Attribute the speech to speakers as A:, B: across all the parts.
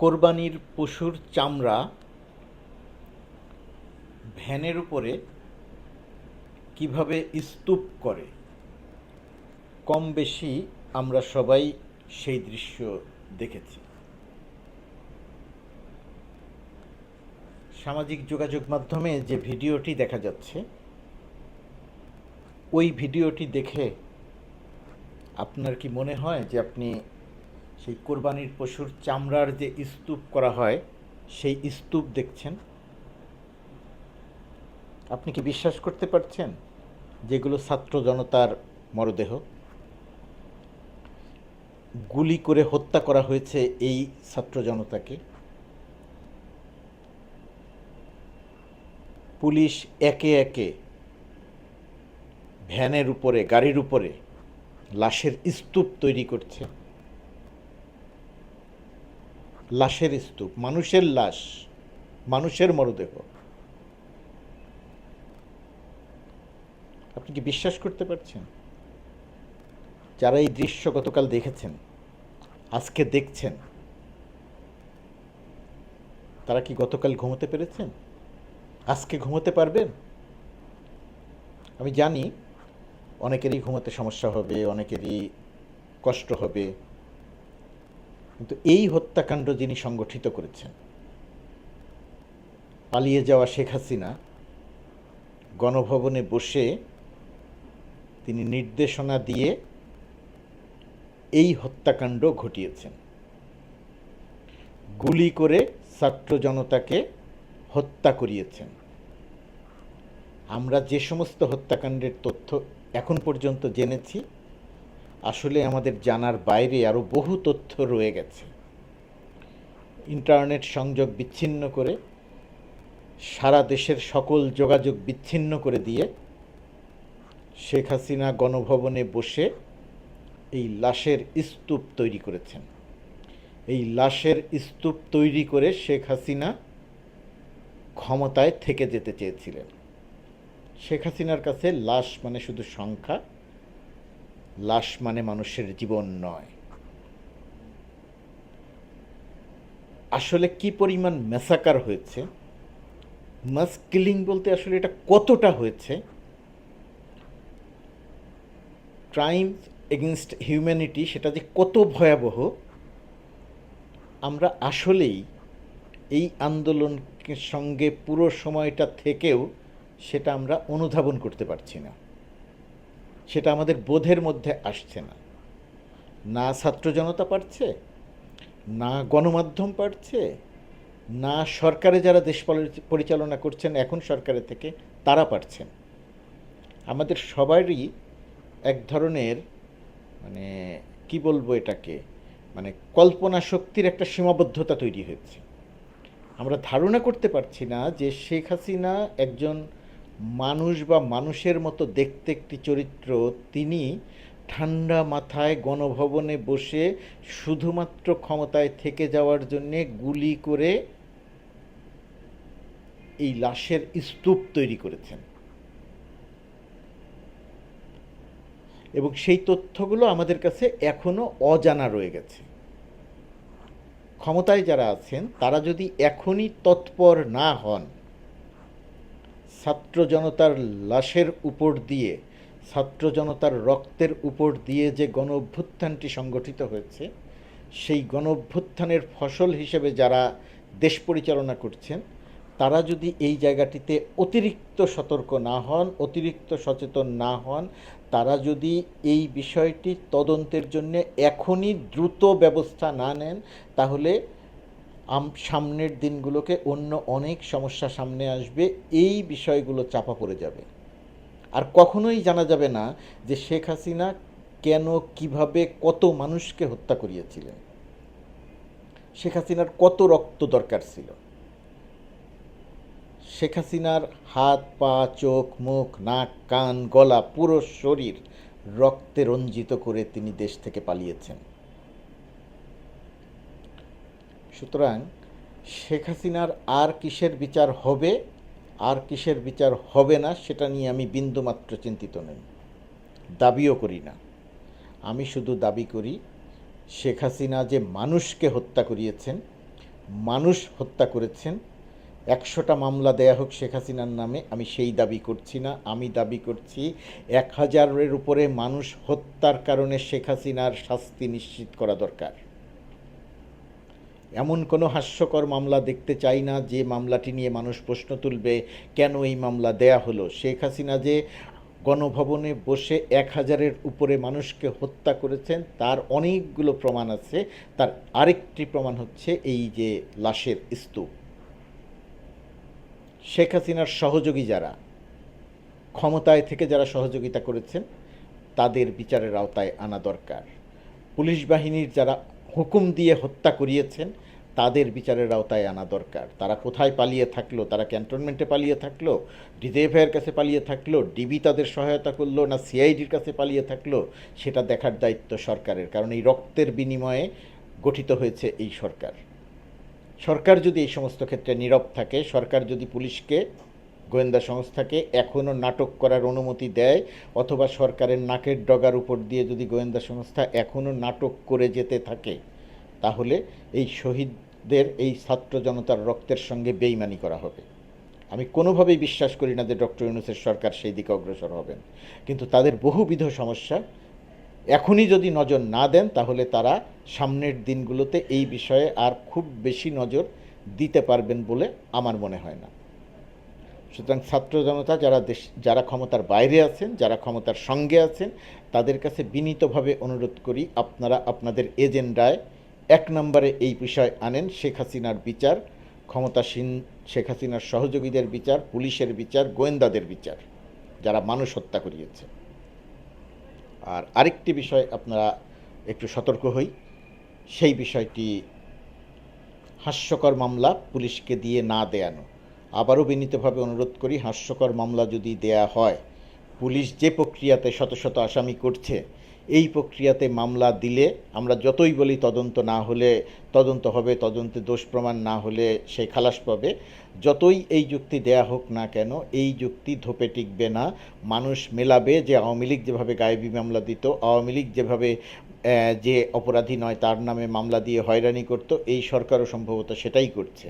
A: কোরবানির পশুর চামড়া ভ্যানের উপরে কীভাবে স্তূপ করে? কম বেশি আমরা সবাই সেই দৃশ্য দেখেছি। সামাজিক যোগাযোগ মাধ্যমে যে ভিডিওটি দেখা যাচ্ছে, ওই ভিডিওটি দেখে আপনার কি মনে হয় যে আপনি সেই কোরবানির পশুর চামড়ার যে স্তূপ করা হয়, সেই স্তূপ দেখছেন? আপনি কি বিশ্বাস করতে পারছেন যেগুলো ছাত্র জনতার মরদেহ? গুলি করে হত্যা করা হয়েছে এই ছাত্র জনতাকে। পুলিশ একে একে ভ্যানের উপরে, গাড়ির উপরে লাশের স্তূপ তৈরি করছে। লাশের স্তূপ, মানুষের লাশ, মানুষের মরদেহ। আপনি কি বিশ্বাস করতে পারছেন? যারা এই দৃশ্য গতকাল দেখেছেন, আজকে দেখছেন, তারা কি গতকাল ঘুমোতে পেরেছেন? আজকে ঘুমোতে পারবেন? আমি জানি অনেকেরই ঘুমাতে সমস্যা হবে, অনেকেরই কষ্ট হবে। কিন্তু এই হত্যাকাণ্ড যিনি সংগঠিত করেছেন, পালিয়ে যাওয়া শেখ হাসিনা, গণভবনে বসে তিনি নির্দেশনা দিয়ে এই হত্যাকাণ্ড ঘটিয়েছেন। গুলি করে ছাত্র জনতাকে হত্যা করিয়েছেন। আমরা যে সমস্ত হত্যাকাণ্ডের তথ্য এখন পর্যন্ত জেনেছি আসলে আমাদের জানার বাইরে আরও বহু তথ্য রয়ে গেছে। ইন্টারনেট সংযোগ বিচ্ছিন্ন করে, সারা দেশের সকল যোগাযোগ বিচ্ছিন্ন করে দিয়ে শেখ হাসিনা গণভবনে বসে এই লাশের স্তূপ তৈরি করেছেন। এই লাশের স্তূপ তৈরি করে শেখ হাসিনা ক্ষমতায় থেকে যেতে চেয়েছিলেন। শেখ হাসিনার কাছে লাশ মানে শুধু সংখ্যা লাশ মানে মানুষের জীবন নয়। আসলে কি পরিমাণ মেসাকার হয়েছে? মাস কিলিং বলতে আসলে এটা কতটা হয়েছে? ক্রাইম এগেনস্ট হিউম্যানিটি সেটা যে কত ভয়াবহ, আমরা আসলেই এই আন্দোলনের সঙ্গে পুরো সময়টা থেকেও সেটা আমরা অনুধাবন করতে পারছি না। সেটা আমাদের বোধের মধ্যে আসছে না। না ছাত্র জনতা পারছে, না গণমাধ্যম পারছে, না সরকারে যারা দেশ পরিচালনা করছেন, এখন সরকারের থেকে তারা পারছেন। আমাদের সবারই এক ধরনের মানে কি বলব এটাকে মানে কল্পনা শক্তির একটা সীমাবদ্ধতা তৈরি হয়েছে। আমরা ধারণা করতে পারছি না যে শেখ হাসিনা একজন মানুষ বা মানুষের মতো দেখতে একটি চরিত্র, তিনি ঠান্ডা মাথায় গণভবনে বসে শুধুমাত্র ক্ষমতায় থেকে যাওয়ার জন্যে গুলি করে এই লাশের স্তূপ তৈরি করেছেন। এবং সেই তথ্যগুলো আমাদের কাছে এখনও অজানা রয়ে গেছে। ক্ষমতায় যারা আছেন, তারা যদি এখনই তৎপর না হন ছাত্র জনতার লাশের উপর দিয়ে ছাত্র জনতার রক্তের উপর দিয়ে যে গণ অভ্যুত্থানটি সংগঠিত হয়েছে, সেই গণ অভ্যুত্থানের ফসল হিসেবে যারা দেশ পরিচালনা করছেন, তারা যদি এই জায়গাটিতে অতিরিক্ত সতর্ক না হন, অতিরিক্ত সচেতন না হন, তারা যদি এই বিষয়টি তদন্তের জন্য এখনই দ্রুত ব্যবস্থা না নেন, তাহলে সামনের দিনগুলোকে অন্য অনেক সমস্যা সামনে আসবে, এই বিষয়গুলো চাপা পড়ে যাবে। আর কখনোই জানা যাবে না যে শেখ হাসিনা কেন, কীভাবে কত মানুষকে হত্যা করিয়েছিলেন। শেখ হাসিনার কত রক্ত দরকার ছিল। শেখ হাসিনার হাত, পা, চোখ, মুখ, নাক, কান, গলা, পুরো শরীর রক্তে রঞ্জিত করে তিনি দেশ থেকে পালিয়েছেন। সুতরাং শেখ হাসিনার আর কিসের বিচার হবে, আর কিসের বিচার হবে না, সেটা নিয়ে আমি বিন্দুমাত্র চিন্তিত নই। দাবিও করি না। আমি শুধু দাবি করি, শেখ হাসিনা যে মানুষকে হত্যা করিয়েছেন, মানুষ হত্যা করেছেন, একশোটা মামলা দেয়া হোক শেখ হাসিনার নামে, আমি সেই দাবি করছি না। আমি দাবি করছি, এক হাজারের উপরে মানুষ হত্যার কারণে শেখ হাসিনার শাস্তি নিশ্চিত করা দরকার। এমন কোনো হাস্যকর মামলা দেখতে চাই না যে মামলাটি নিয়ে মানুষ প্রশ্ন তুলবে, কেন এই মামলা দেয়া হলো? শেখ হাসিনা যে গণভবনে বসে এক হাজারের উপরে মানুষকে হত্যা করেছেন, তার অনেকগুলো প্রমাণ আছে। তার আরেকটি প্রমাণ হচ্ছে এই যে লাশের স্তূপ। শেখ হাসিনার সহযোগী যারা, ক্ষমতায় থেকে যারা সহযোগিতা করেছেন, তাদের বিচারের আওতায় আনা দরকার। পুলিশ বাহিনীর যারা হুকুম দিয়ে হত্যা করিয়েছেন, তাদের বিচারের আওতায় আনা দরকার। তারা কোথায় পালিয়ে থাকল? তারা ক্যান্টনমেন্টে পালিয়ে থাকল? ডিজেফের কাছে পালিয়ে থাকল? ডিবি তাদের সহায়তা করল না সিআইডির কাছে পালিয়ে থাকল? সেটা দেখার দায়িত্ব সরকারের, কারণ এই রক্তের বিনিময়ে গঠিত হয়েছে এই সরকার। সরকার যদি এই সমস্ত ক্ষেত্রে নীরব থাকে, সরকার যদি পুলিশকে গোয়েন্দা সংস্থাকে এখনও নাটক করার অনুমতি দেয়, অথবা সরকারের নাকের ডগার উপর দিয়ে যদি গোয়েন্দা সংস্থা এখনও নাটক করে যেতে থাকে, তাহলে এই শহীদদের, এই ছাত্র জনতার রক্তের সঙ্গে বেইমানি করা হবে। আমি কোনোভাবেই বিশ্বাস করি না যে ডক্টর ইউনুসের সরকার সেই দিকে অগ্রসর হবেন। কিন্তু তাদের বহুবিধ সমস্যা, এখনই যদি নজর না দেন, তাহলে তারা সামনের দিনগুলোতে এই বিষয়ে আর খুব বেশি নজর দিতে পারবেন বলে আমার মনে হয় না। সুতরাং ছাত্র জনতা যারা দেশ, যারা ক্ষমতার বাইরে আছেন, যারা ক্ষমতার সঙ্গে আছেন, তাদের কাছে বিনীতভাবে অনুরোধ করি আপনারা আপনাদের এজেন্ডায় এক নম্বরে এই বিষয় আনেন, শেখ হাসিনার বিচার, ক্ষমতাসীন শেখ হাসিনার সহযোগীদের বিচার, পুলিশের বিচার, গোয়েন্দাদের বিচার, যারা মানুষ হত্যা করিয়েছে। আর আরেকটি বিষয় আপনারা একটু সতর্ক হই, সেই বিষয়টি হাস্যকর মামলা পুলিশকে দিয়ে না দেয়ানো। আবারও বিনীতভাবে অনুরোধ করি, হাস্যকর মামলা যদি দেয়া হয়, পুলিশ যে প্রক্রিয়াতে শত শত আসামি করছে, এই প্রক্রিয়াতে মামলা দিলে আমরা যতই বলি তদন্ত না হলে তদন্ত হবে, তদন্তে দোষ প্রমাণ না হলে সে খালাস পাবে। যতই এই যুক্তি দেয়া হোক না কেন, এই যুক্তি ধোপে টিকবে না। মানুষ মেলাবে যে আওয়ামী লীগ যেভাবে গায়েবী মামলা দিত, আওয়ামী লীগ যেভাবে যে অপরাধী নয় তার নামে মামলা দিয়ে হয়রানি করত, এই সরকারও সম্ভবত সেটাই করছে।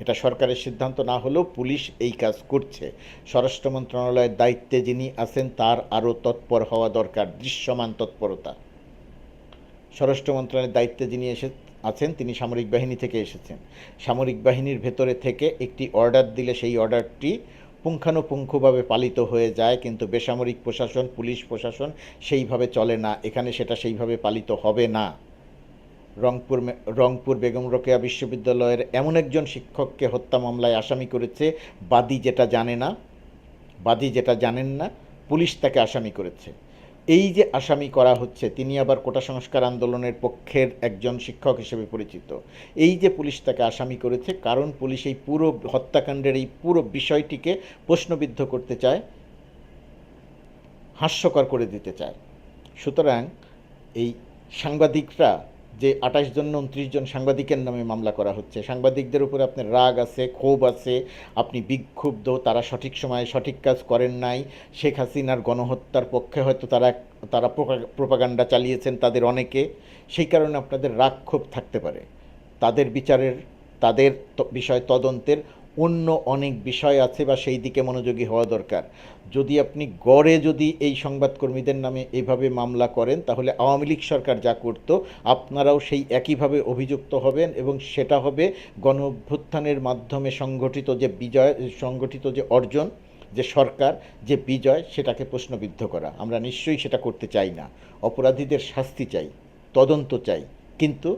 A: এটা সরকারের সিদ্ধান্ত না হলেও পুলিশ এই কাজ করছে। স্বরাষ্ট্র মন্ত্রণালয়ের দায়িত্বে যিনি আছেন, তার আরও তৎপর হওয়া দরকার, দৃশ্যমান তৎপরতা। স্বরাষ্ট্র মন্ত্রণালয়ের দায়িত্বে যিনি এসে আছেন, তিনি সামরিক বাহিনী থেকে এসেছেন। সামরিক বাহিনীর ভেতরে থেকে একটি অর্ডার দিলে সেই অর্ডারটি পুঙ্খানুপুঙ্খভাবে পালিত হয়ে যায়, কিন্তু বেসামরিক প্রশাসন, পুলিশ প্রশাসন সেইভাবে চলে না। এখানে সেটা সেইভাবে পালিত হবে না। রংপুর রংপুর বেগম রোকেয়া বিশ্ববিদ্যালয়ের এমন একজন শিক্ষককে হত্যা মামলায় আসামি করেছে, বাদী যেটা জানে না, বাদী যেটা জানেন না, পুলিশ তাকে আসামি করেছে। এই যে আসামি করা হচ্ছে, তিনি আবার কোটা সংস্কার আন্দোলনের পক্ষের একজন শিক্ষক হিসেবে পরিচিত। এই যে পুলিশ তাকে আসামি করেছে, কারণ পুলিশ এই পুরো হত্যাকাণ্ডের এই পুরো বিষয়টিকে প্রশ্নবিদ্ধ করতে চায়, হাস্যকর করে দিতে চায়। সুতরাং এই সাংবাদিকরা যে আঠাশ জন উনত্রিশ জন সাংবাদিকের নামে মামলা করা হচ্ছে, সাংবাদিকদের উপরে আপনার রাগ আছে, ক্ষোভ আছে, আপনি বিক্ষুব্ধ, তারা সঠিক সময়ে সঠিক কাজ করেন নাই, শেখ হাসিনার গণহত্যার পক্ষে হয়তো তারা তারা প্রোপাগান্ডা চালিয়েছেন তাদের অনেকে, সেই কারণে আপনাদের রাগ ক্ষোভ থাকতে পারে। তাদের বিচারের, তাদের বিষয় তদন্তের অন্য অনেক বিষয় আছে বা সেই দিকে মনোযোগী হওয়া দরকার। যদি আপনি গড়ে যদি এই সংবাদকর্মীদের নামে এভাবে মামলা করেন, তাহলে আওয়ামী লীগ সরকার যা করত, আপনারাও সেই একইভাবে অভিযুক্ত হবেন এবং সেটা হবে গণ অভ্যুত্থানের মাধ্যমে সংগঠিত যে বিজয় সংগঠিত যে অর্জন, যে সরকার, যে বিজয়, সেটাকে প্রশ্নবিদ্ধ করা। আমরা নিশ্চয়ই সেটা করতে চাই না। অপরাধীদের শাস্তি চাই, তদন্ত চাই, কিন্তু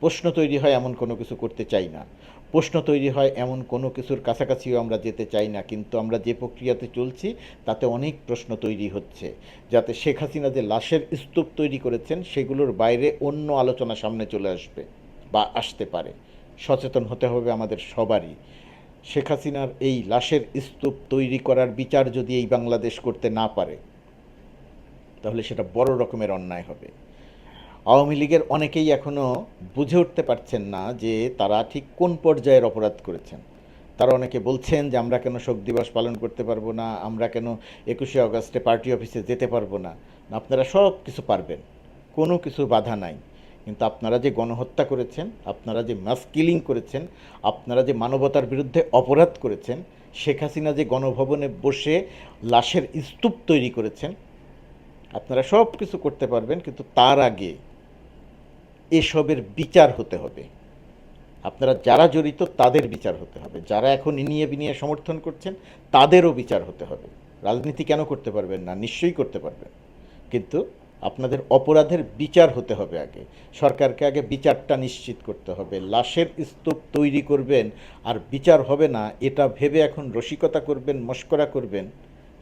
A: প্রশ্ন তৈরি হয় এমন কোনো কিছু করতে চাই না। প্রশ্ন তৈরি হয়, এমন কোনো কিছুর কাছাকাছিও আমরা যেতে চাই না, কিন্তু আমরা যে প্রক্রিয়াতে চলছি, তাতে অনেক প্রশ্ন তৈরি হচ্ছে। যাতে শেখ হাসিনা যে লাশের স্তূপ তৈরি করেছেন, সেগুলোর বাইরে অন্য আলোচনা সামনে চলে আসবে বা আসতে পারে। সচেতন হতে হবে আমাদের সবারই। শেখ হাসিনার এই লাশের স্তূপ তৈরি করার বিচার যদি এই বাংলাদেশ করতে না পারে, তাহলে সেটা বড় রকমের অন্যায় হবে। আওয়ামী লীগের অনেকেই এখনও বুঝে উঠতে পারছেন না যে তারা ঠিক কোন পর্যায়ের অপরাধ করেছেন। তারা অনেকে বলছেন যে আমরা কেন শোক দিবস পালন করতে পারব না, আমরা কেন একুশে আগস্টে পার্টি অফিসে যেতে পারব না, আপনারা সব কিছু পারবেন, কোনো কিছু বাধা নাই। কিন্তু আপনারা যে গণহত্যা করেছেন, আপনারা যে মাস কিলিং করেছেন, আপনারা যে মানবতার বিরুদ্ধে অপরাধ করেছেন, শেখ হাসিনা যে গণভবনে বসে লাশের স্তূপ তৈরি করেছেন, আপনারা সব কিছু করতে পারবেন, কিন্তু তার আগে এসবের বিচার হতে হবে। আপনারা যারা জড়িত তাদের বিচার হতে হবে। যারা এখন ইনিয়ে বিনিয়ে সমর্থন করছেন, তাদেরও বিচার হতে হবে। রাজনীতি কেন করতে পারবেন না? নিশ্চয়ই করতে পারবেন। কিন্তু আপনাদের অপরাধের বিচার হতে হবে আগে। সরকারকে আগে বিচারটা নিশ্চিত করতে হবে। লাশের স্তূপ তৈরি করবেন আর বিচার হবে না, এটা ভেবে এখন রসিকতা করবেন, মস্করা করবেন।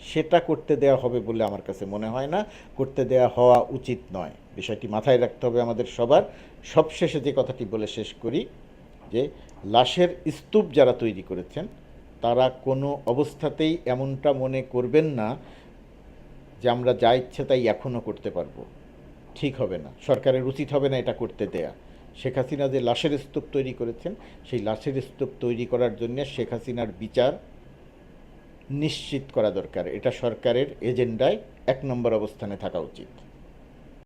A: সেটা করতে দেওয়া হবে বলে আমার কাছে মনে হয় না। করতে দেওয়া হওয়া উচিত নয়। বিষয়টি মাথায় রাখতে হবে আমাদের সবার। সবশেষে যে কথাটি বলে শেষ করি, যে লাশের স্তূপ যারা তৈরি করেছেন, তারা কোনো অবস্থাতেই এমনটা মনে করবেন না যে আমরা যা ইচ্ছে তাই এখনও করতে পারব। ঠিক হবে না। সরকারের উচিত হবে না এটা করতে দেয়া। শেখ হাসিনা যে লাশের স্তূপ তৈরি করেছেন, সেই লাশের স্তূপ তৈরি করার জন্য শেখ হাসিনার বিচার নিশ্চিত করা দরকার। এটা সরকারের এজেন্ডায় এক নম্বর অবস্থানে থাকা উচিত।